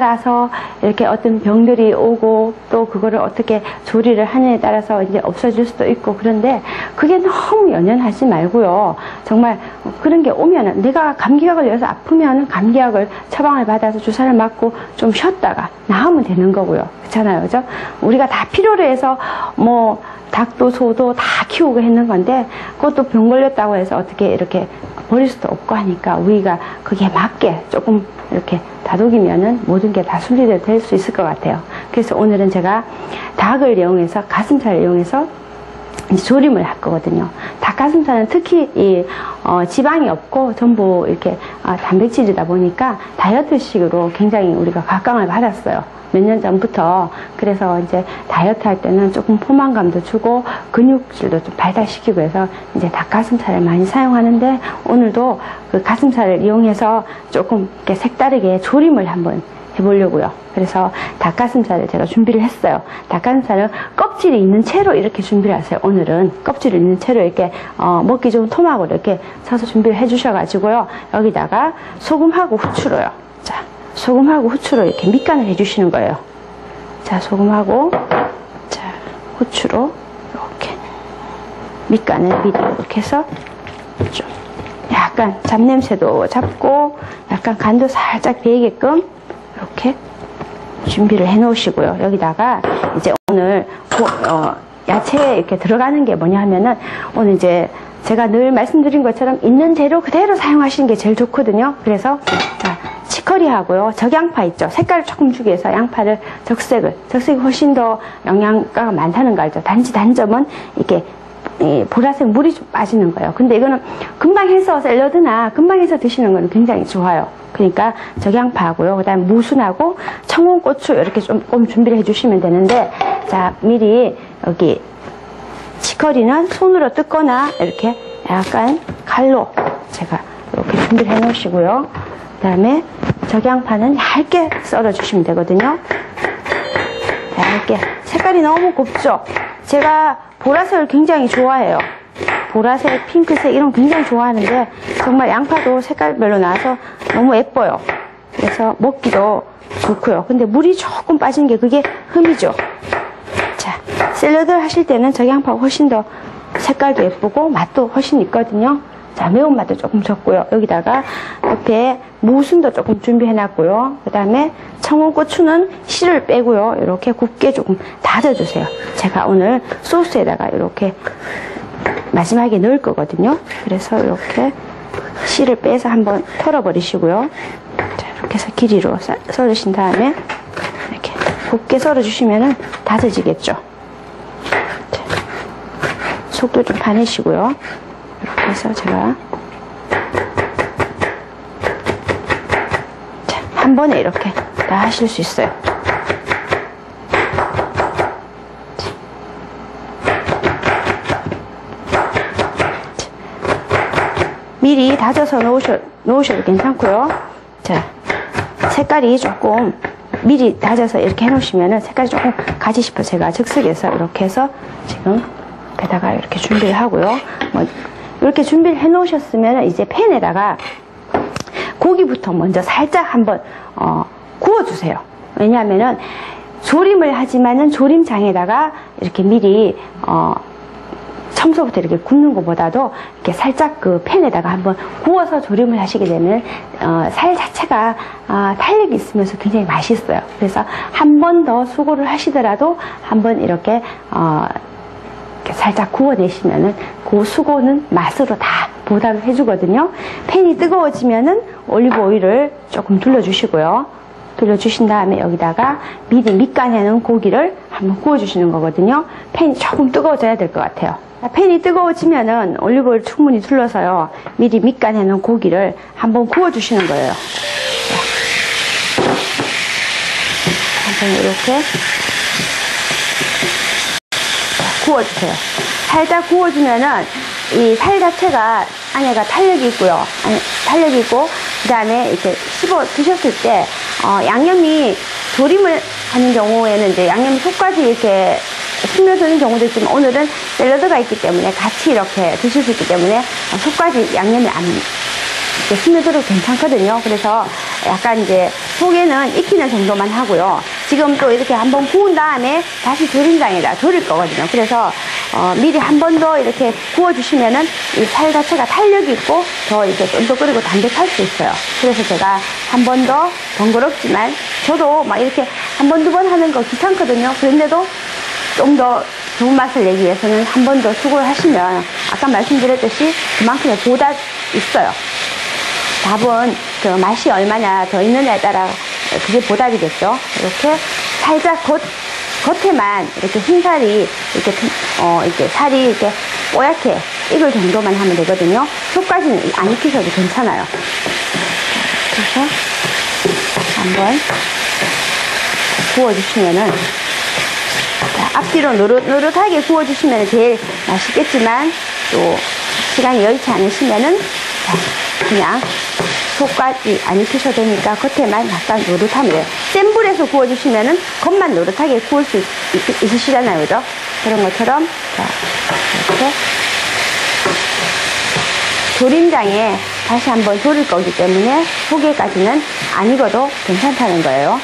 따라서 이렇게 어떤 병들이 오고 또 그거를 어떻게 조리를 하느냐에 따라서 이제 없어질 수도 있고 그런데 그게 너무 연연하지 말고요. 정말 그런 게 오면은 네가 감기가 걸려서 아프면은 감기약을 처방을 받아서 주사를 맞고 좀 쉬었다가 나으면 되는 거고요. 그렇잖아요. 그죠? 우리가 다 필요로 해서 뭐 닭도 소도 다 키우고 했는 건데 그것도 병 걸렸다고 해서 어떻게 이렇게 버릴 수도 없고 하니까 우리가 거기에 맞게 조금 이렇게 다독이면은 모든 게 다 순리될 수 있을 것 같아요. 그래서 오늘은 제가 닭을 이용해서 가슴살을 이용해서 조림을 할 거거든요. 닭가슴살은 특히 이 어, 지방이 없고 전부 이렇게 아, 단백질이다 보니까 다이어트식으로 굉장히 우리가 각광을 받았어요. 몇 년 전부터 그래서 이제 다이어트 할 때는 조금 포만감도 주고 근육질도 좀 발달시키고 해서 이제 닭가슴살을 많이 사용하는데 오늘도 그 가슴살을 이용해서 조금 이렇게 색다르게 조림을 한번 해보려고요. 그래서 닭가슴살을 제가 준비를 했어요. 닭가슴살은 껍질이 있는 채로 이렇게 준비를 하세요. 오늘은 껍질이 있는 채로 이렇게 어, 먹기 좋은 토막으로 이렇게 쳐서 준비를 해주셔가지고요. 여기다가 소금하고 후추로요. 자, 소금하고 후추로 이렇게 밑간을 해주시는 거예요. 자, 소금하고 자 후추로 이렇게 밑간을 미리 이렇게 해서 좀 약간 잡냄새도 잡고 약간 간도 살짝 배이게끔 이렇게 준비를 해 놓으시고요. 여기다가 이제 오늘 어, 야채에 이렇게 들어가는 게 뭐냐 하면은 오늘 이제 제가 늘 말씀드린 것처럼 있는 재료 그대로 사용하시는 게 제일 좋거든요. 그래서 자, 치커리하고요. 적양파 있죠. 색깔을 조금 주기 위해서 양파를 적색을 적색이 훨씬 더 영양가가 많다는 거 알죠. 단지 단점은 이게 보라색 물이 좀 빠지는 거예요. 근데 이거는 금방 해서 샐러드나 금방 해서 드시는 거는 굉장히 좋아요. 그러니까 적양파하고요. 그 다음에 무순하고 청원고추 이렇게 조금 준비를 해주시면 되는데 자 미리 여기 치커리는 손으로 뜯거나 이렇게 약간 칼로 제가 이렇게 준비를 해 놓으시고요. 그 다음에 적양파는 얇게 썰어 주시면 되거든요. 얇게 색깔이 너무 곱죠? 제가 보라색을 굉장히 좋아해요. 보라색, 핑크색 이런 거 굉장히 좋아하는데 정말 양파도 색깔별로 나와서 너무 예뻐요. 그래서 먹기도 좋고요. 근데 물이 조금 빠진 게 그게 흠이죠. 자, 샐러드 하실 때는 저기 양파가 훨씬 더 색깔도 예쁘고 맛도 훨씬 있거든요. 자, 매운맛도 조금 적고요. 여기다가 옆에 무순도 조금 준비해 놨고요. 그 다음에 청원고추는 씨를 빼고요. 이렇게 곱게 조금 다져주세요. 제가 오늘 소스에다가 이렇게 마지막에 넣을 거거든요. 그래서 이렇게 씨를 빼서 한번 털어버리시고요. 자, 이렇게 해서 길이로 썰으신 다음에 이렇게 곱게 썰어주시면 다져지겠죠. 자, 속도 좀 파내시고요. 이렇게 해서 제가 자, 한 번에 이렇게 다 하실 수 있어요. 미리 다져서 놓으셔, 놓으셔도 괜찮고요. 자, 색깔이 조금 미리 다져서 이렇게 해놓으시면 색깔이 조금 가지 싶어 제가 즉석에서 이렇게 해서 지금 배다가 이렇게 준비를 하고요. 뭐 이렇게 준비를 해 놓으셨으면 이제 팬에다가 고기부터 먼저 살짝 한번 어, 구워주세요. 왜냐하면은 조림을 하지만은 조림장에다가 이렇게 미리 어, 청소부터 이렇게 굽는 것보다도 이렇게 살짝 그 팬에다가 한번 구워서 조림을 하시게 되면 어, 살 자체가 어, 탄력이 있으면서 굉장히 맛있어요. 그래서 한 번 더 수고를 하시더라도 한번 이렇게 어, 이렇게 살짝 구워내시면은 그 수고는 맛으로 다 보답을 해주거든요. 팬이 뜨거워지면은 올리브 오일을 조금 둘러주시고요. 둘러주신 다음에 여기다가 미리 밑간해놓은 고기를 한번 구워주시는 거거든요. 팬이 조금 뜨거워져야 될 것 같아요. 팬이 뜨거워지면은 올리브오일 충분히 둘러서요. 미리 밑간해 놓은 고기를 한번 구워주시는 거예요. 한번 이렇게 구워주세요. 살짝 구워주면은 이 살 자체가 안에가 탄력이 있고요. 탄력이 있고 그 다음에 이렇게 씹어 드셨을 때 어, 양념이 조림을 하는 경우에는 이제 양념이 속까지 이렇게 스며드는 경우도 있지만 오늘은 샐러드가 있기 때문에 같이 이렇게 드실 수 있기 때문에 어, 속까지 양념이 안 스며들어도 괜찮거든요. 그래서 약간 이제 속에는 익히는 정도만 하고요. 지금 또 이렇게 한번 구운 다음에 다시 조림장에다 졸일 거거든요. 그래서 어, 미리 한 번 더 이렇게 구워주시면은 이 살 자체가 탄력이 있고 더 이렇게 쫀득거리고 담백할 수 있어요. 그래서 제가 한 번 더 번거롭지만 저도 막 이렇게 한 번, 두 번 하는 거 귀찮거든요. 그런데도 좀 더 좋은 맛을 내기 위해서는 한 번 더 수고를 하시면 아까 말씀드렸듯이 그만큼의 보답 있어요. 답은 그 맛이 얼마나 더 있느냐에 따라 그게 보답이겠죠. 이렇게 살짝 겉, 겉에만 이렇게 흰살이 이렇게, 어, 이렇게 살이 이렇게 뽀얗게 익을 정도만 하면 되거든요. 속까지는 안 익히셔도 괜찮아요. 그래서 한번 구워주시면은 자, 앞뒤로 노릇노릇하게 구워주시면 제일 맛있겠지만 또 시간이 여의치 않으시면은 자, 그냥 속까지 안 익히셔도 되니까 겉에만 약간 노릇하면 돼요. 센 불에서 구워주시면은 겉만 노릇하게 구울 수 있, 으시잖아요 그죠? 그런 것처럼 자, 이렇게 조림장에 다시 한번 졸일 거기 때문에 속에까지는 안 익어도 괜찮다는 거예요.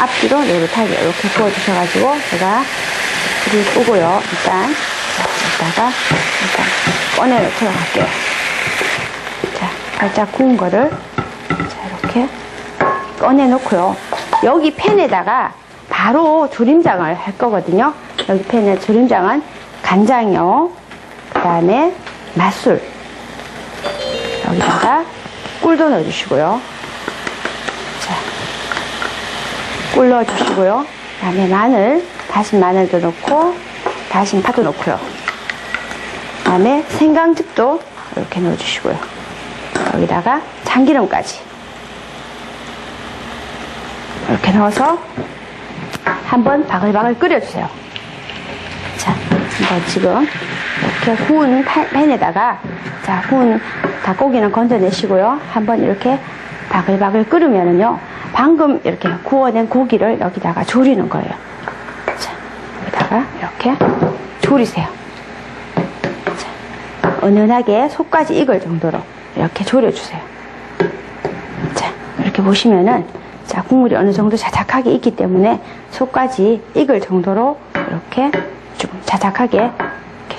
앞뒤로 노릇하게 이렇게 구워주셔가지고 제가 불을 끄고요. 일단 자, 이따가 일단 꺼내놓도록 할게요. 자, 살짝 구운 거를 자 이렇게 꺼내놓고요. 여기 팬에다가 바로 조림장을 할 거거든요. 여기 팬에 조림장은 간장이요. 그 다음에 맛술. 여기다가 꿀도 넣어주시고요. 자, 꿀 넣어주시고요. 그 다음에 마늘, 다진 마늘도 넣고, 다진 파도 넣고요. 그 다음에 생강즙도 이렇게 넣어주시고요. 여기다가 참기름까지. 이렇게 넣어서 한번 바글바글 끓여주세요. 자, 한번 지금 이렇게 구운 팬- 팬에다가 자, 구운 닭고기는 건져내시고요. 한번 이렇게 바글바글 끓으면은요. 방금 이렇게 구워낸 고기를 여기다가 졸이는 거예요. 자, 여기다가 이렇게 졸이세요. 자, 은은하게 속까지 익을 정도로 이렇게 졸여주세요. 자, 이렇게 보시면은 자, 국물이 어느 정도 자작하게 익기 때문에 속까지 익을 정도로 이렇게 좀 자작하게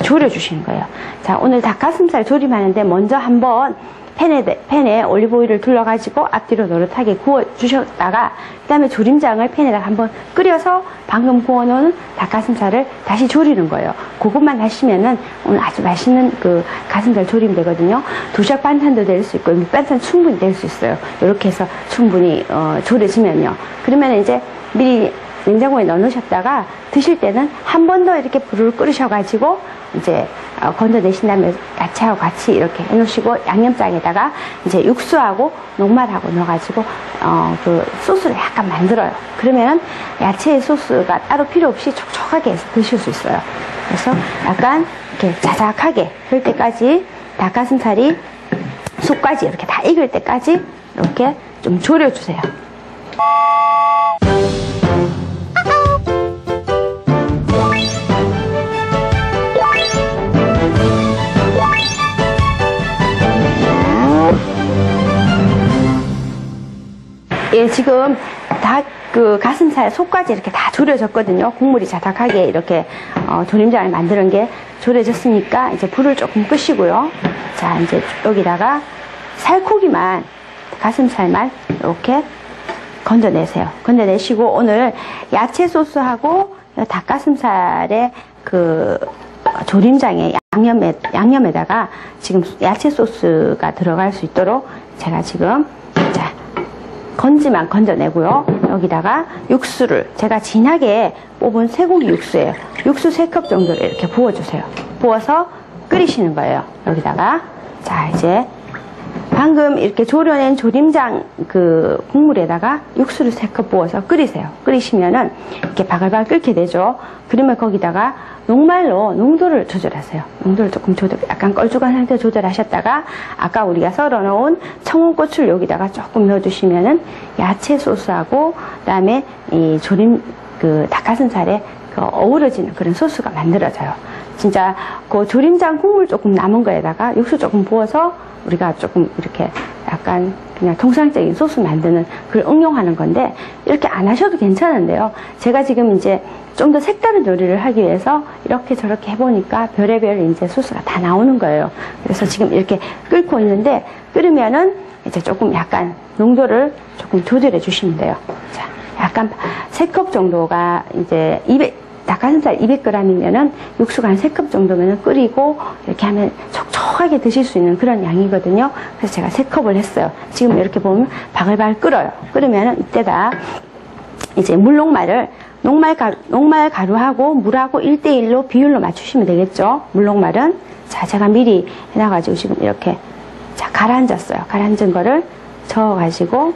졸여주시는 거예요. 자, 오늘 닭가슴살 조림하는데 먼저 한번 팬에, 팬에 올리브오일을 둘러가지고 앞뒤로 노릇하게 구워주셨다가 그 다음에 조림장을 팬에다가 한번 끓여서 방금 구워놓은 닭가슴살을 다시 조리는 거예요. 그것만 하시면은 오늘 아주 맛있는 그 가슴살 조림 되거든요. 도시락 반찬도 될 수 있고 밑반찬 충분히 될 수 있어요. 이렇게 해서 충분히 어, 조려지면요. 그러면 이제 미리 냉장고에 넣어놓으셨다가 드실 때는 한 번 더 이렇게 불을 끓이셔가지고 이제 어, 건져내신 다음에 야채하고 같이 이렇게 해놓으시고 양념장에다가 이제 육수하고 녹말하고 넣어가지고 어, 그 소스를 약간 만들어요. 그러면은 야채 소스가 따로 필요 없이 촉촉하게 해서 드실 수 있어요. 그래서 약간 이렇게 자작하게 그럴 때까지 닭가슴살이 속까지 이렇게 다 익을 때까지 이렇게 좀 졸여주세요. 예, 지금 닭그 가슴살 속까지 이렇게 다 졸여졌거든요. 국물이 자작하게 이렇게 어, 조림장을 만드는 게 졸여졌으니까 이제 불을 조금 끄시고요. 자, 이제 여기다가 살코기만 가슴살만 이렇게 건져내세요. 건져내시고 오늘 야채 소스하고 닭가슴살의 그 조림장에 양념에 양념에다가 지금 야채 소스가 들어갈 수 있도록 제가 지금 자 건지만 건져내고요. 여기다가 육수를 제가 진하게 뽑은 쇠고기 육수예요. 육수 3컵 정도를 이렇게 부어주세요. 부어서 끓이시는 거예요. 여기다가 자 이제 방금 이렇게 졸여낸 조림장 그 국물에다가 육수를 3컵 부어서 끓이세요. 끓이시면은 이렇게 바글바글 끓게 되죠. 그러면 거기다가 녹말로 농도를 조절하세요. 농도를 조금 조절, 약간 걸쭉한 상태 조절하셨다가 아까 우리가 썰어 놓은 청원고추를 여기다가 조금 넣어주시면은 야채 소스하고 그다음에 이 조림 그 닭가슴살에 그 어우러지는 그런 소스가 만들어져요. 진짜 그 조림장 국물 조금 남은 거에다가 육수 조금 부어서 우리가 조금 이렇게 약간 그냥 통상적인 소스 만드는 그걸 응용하는 건데 이렇게 안 하셔도 괜찮은데요. 제가 지금 이제 좀 더 색다른 요리를 하기 위해서 이렇게 저렇게 해보니까 별의별 이제 소스가 다 나오는 거예요. 그래서 지금 이렇게 끓고 있는데 끓으면은 이제 조금 약간 농도를 조금 조절해 주시면 돼요. 자, 약간 3컵 정도가 이제 200, 닭가슴살 200g이면은 육수가 한 3컵 정도면 끓이고 이렇게 하면 촉촉하게 드실 수 있는 그런 양이거든요. 그래서 제가 3컵을 했어요. 지금 이렇게 보면 바글바글 끓어요. 끓으면은 이때다 이제 물녹말을 녹말 가루, 녹말 가루하고 물하고 1대1로 비율로 맞추시면 되겠죠. 물녹말은. 자, 제가 미리 해놔가지고 지금 이렇게 자, 가라앉았어요. 가라앉은 거를 저어가지고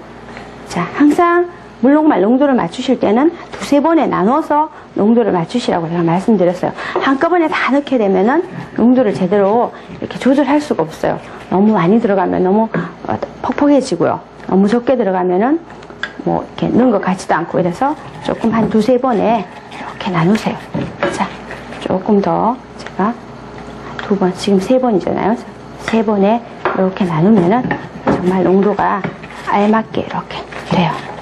자, 항상 물녹말 농도를 맞추실 때는 두세 번에 나눠서 농도를 맞추시라고 제가 말씀드렸어요. 한꺼번에 다 넣게 되면은 농도를 제대로 이렇게 조절할 수가 없어요. 너무 많이 들어가면 너무 어, 퍽퍽해지고요. 너무 적게 들어가면은 뭐 이렇게 넣은 것 같지도 않고 이래서 조금 한 두세 번에 이렇게 나누세요. 자, 조금 더 제가 두 번, 지금 세 번이잖아요. 세 번에 이렇게 나누면은 정말 농도가 알맞게 이렇게 돼요.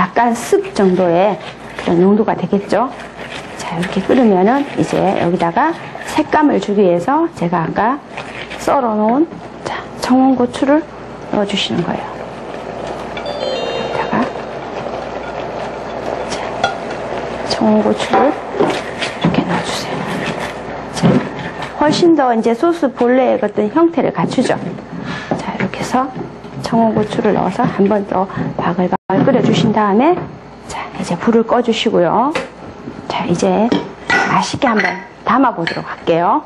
자, 약간 습 정도의 그런 농도가 되겠죠. 자, 이렇게 끓으면은 이제 여기다가 색감을 주기 위해서 제가 아까 썰어 놓은 자, 청원고추를 넣어 주시는 거예요. 여기다가 자, 청원고추를 이렇게 넣어 주세요. 자, 훨씬 더 이제 소스 본래의 어떤 형태를 갖추죠. 자, 이렇게 해서 청원고추를 넣어서 한 번 더 바글바글 끓여주신 다음에 자, 이제 불을 꺼주시고요. 자, 이제 맛있게 한번 담아보도록 할게요.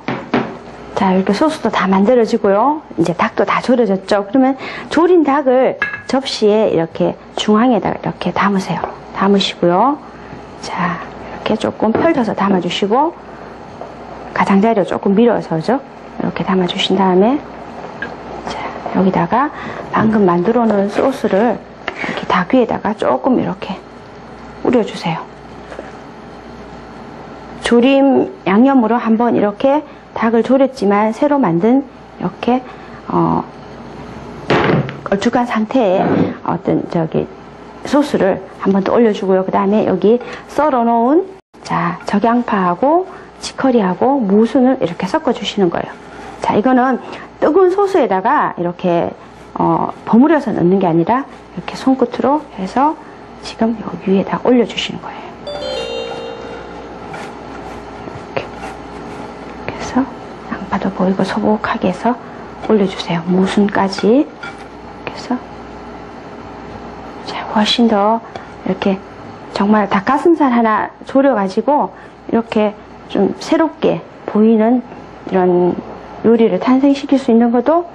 자, 이렇게 소스도 다 만들어지고요. 이제 닭도 다 졸여졌죠. 그러면 졸인 닭을 접시에 이렇게 중앙에다가 이렇게 담으세요. 담으시고요. 자, 이렇게 조금 펼쳐서 담아주시고, 가장자리로 조금 밀어서죠. 이렇게 담아주신 다음에, 자, 여기다가 방금 만들어 놓은 소스를 이렇게 닭 위에다가 조금 이렇게 뿌려주세요. 조림 양념으로 한번 이렇게 닭을 졸였지만 새로 만든 이렇게 어, 걸쭉한 상태의 어떤 저기 소스를 한번 더 올려주고요. 그 다음에 여기 썰어 놓은 자 적양파하고 치커리하고 무순을 이렇게 섞어 주시는 거예요. 자 이거는 뜨거운 소스에다가 이렇게 어, 버무려서 넣는 게 아니라 이렇게 손끝으로 해서 지금 여기 위에다 올려주시는 거예요. 이렇게. 그래서 양파도 보이고 소복하게 해서 올려주세요. 무순까지. 그래서 자, 훨씬 더 이렇게 정말 닭가슴살 하나 졸여가지고 이렇게 좀 새롭게 보이는 이런 요리를 탄생시킬 수 있는 것도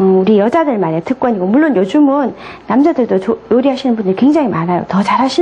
음, 우리 여자들만의 특권이고 물론 요즘은 남자들도 조- 요리하시는 분들이 굉장히 많아요. 더 잘하시는